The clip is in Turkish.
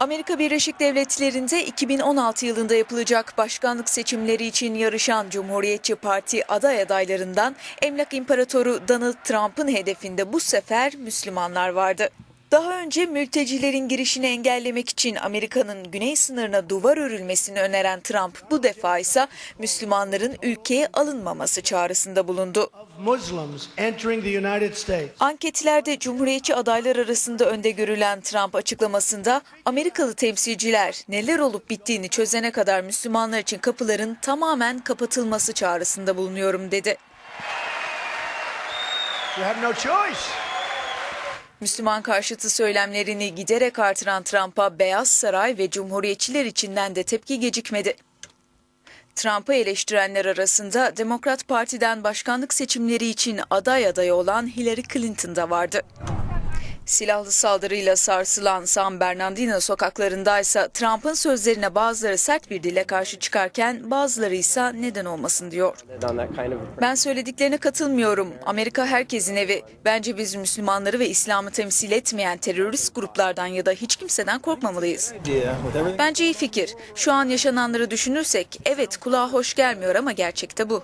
Amerika Birleşik Devletleri'nde 2016 yılında yapılacak başkanlık seçimleri için yarışan Cumhuriyetçi Parti aday adaylarından Emlak İmparatoru Donald Trump'ın hedefinde bu sefer Müslümanlar vardı. Daha önce mültecilerin girişini engellemek için Amerika'nın güney sınırına duvar örülmesini öneren Trump bu defa ise Müslümanların ülkeye alınmaması çağrısında bulundu. Anketlerde Cumhuriyetçi adaylar arasında önde görülen Trump açıklamasında Amerikalı temsilciler neler olup bittiğini çözene kadar Müslümanlar için kapıların tamamen kapatılması çağrısında bulunuyorum dedi. You have no choice. Müslüman karşıtı söylemlerini giderek artıran Trump'a Beyaz Saray ve Cumhuriyetçiler içinden de tepki gecikmedi. Trump'ı eleştirenler arasında Demokrat Parti'den başkanlık seçimleri için aday adayı olan Hillary Clinton da vardı. Silahlı saldırıyla sarsılan San Bernardino sokaklarındaysa Trump'ın sözlerine bazıları sert bir dile karşı çıkarken bazıları ise neden olmasın diyor. Ben söylediklerine katılmıyorum. Amerika herkesin evi. Bence biz Müslümanları ve İslam'ı temsil etmeyen terörist gruplardan ya da hiç kimseden korkmamalıyız. Bence iyi fikir. Şu an yaşananları düşünürsek evet kulağa hoş gelmiyor ama gerçekte bu.